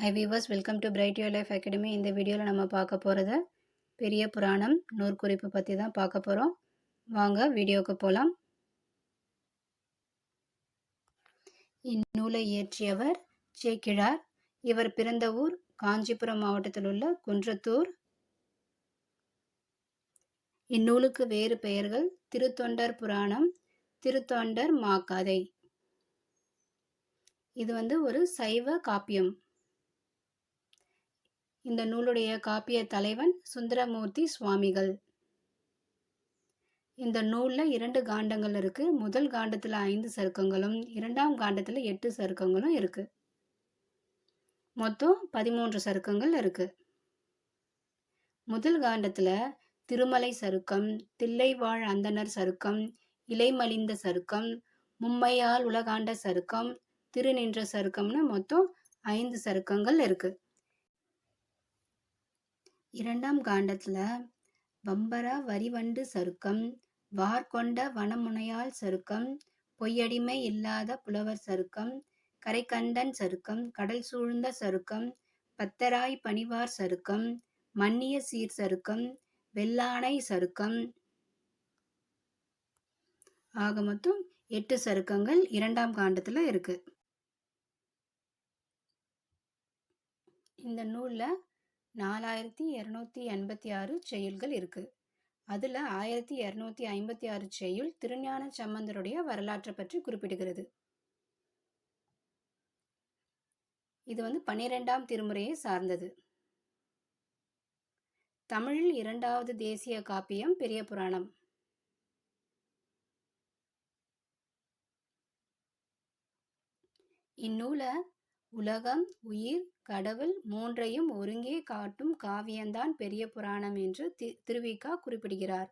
Hi viewers welcome to bright your life academy இந்த வீடியோவில் நம்ம பார்க்க போகிறது பெரிய புராணம் நூற்குறிப்பு பற்றி தான் பார்க்க போகிறோம் வாங்க வீடியோவுக்கு போகலாம் இந்நூலை இயற்றியவர் சேக்கிழார் இவர் பிறந்த ஊர் காஞ்சிபுரம் மாவட்டத்தில் உள்ள குன்றத்தூர். இந்நூலுக்கு வேறு பெயர்கள் திருத்தொண்டர் புராணம் திருத்தொண்டர் மாக்கதை. இது வந்து ஒரு சைவ காப்பியம். இந்த நூலுடைய காப்பிய தலைவன் சுந்தரமூர்த்தி சுவாமிகள். இந்த நூலில் இரண்டு காண்டங்கள் இருக்குது முதல் காண்டத்தில் ஐந்து சருக்கங்களும் இரண்டாம் காண்டத்தில் எட்டு சருக்கங்களும் இருக்குது மொத்தம் பதிமூன்று சருக்கங்கள் இருக்குது முதல் காண்டத்தில் திருமலை சருக்கம் தில்லைவாழ் அந்தனர் சருக்கம் இலைமலிந்த சருக்கம் மும்மையால் உலகாண்ட சருக்கம் திருநின்ற சருக்கம்னு மொத்தம் ஐந்து சருக்கங்கள் இருக்குது இரண்டாம் காண்டத்தில் வம்பரா வரிவண்டு சருக்கம் வார்கொண்ட வனமுனையால் சருக்கம் பொய்யடிமை இல்லாத புலவர் சருக்கம் கரைக்கண்டன் சருக்கம் கடல் சூழ்ந்த சருக்கம் பத்தராய் பணிவார் சருக்கம் மன்னிய சீர் சருக்கம் வெள்ளானை சருக்கம். ஆக மொத்தம் எட்டு சருக்கங்கள் இரண்டாம் காண்டத்தில் இருக்கு. இந்த நூலில் நாலாயிரத்தி இரநூத்தி எண்பத்தி ஆறு செயல்கள் இருக்கு. அதுல ஆயிரத்தி இரநூத்தி ஐம்பத்தி ஆறு செய்யுள் திருஞான சம்பந்தருடைய வரலாற்றை பற்றி குறிப்பிடுகிறது. இது வந்து பன்னிரெண்டாம் திருமுறையை சார்ந்தது. தமிழில் இரண்டாவது தேசிய காப்பியம் பெரிய புராணம். இந்நூலை உலகம் உயிர் கடவுள் மூன்றையும் ஒருங்கே காட்டும் காவியந்தான் பெரிய புராணம் என்று தி திருவிக்கா குறிப்பிடுகிறார்.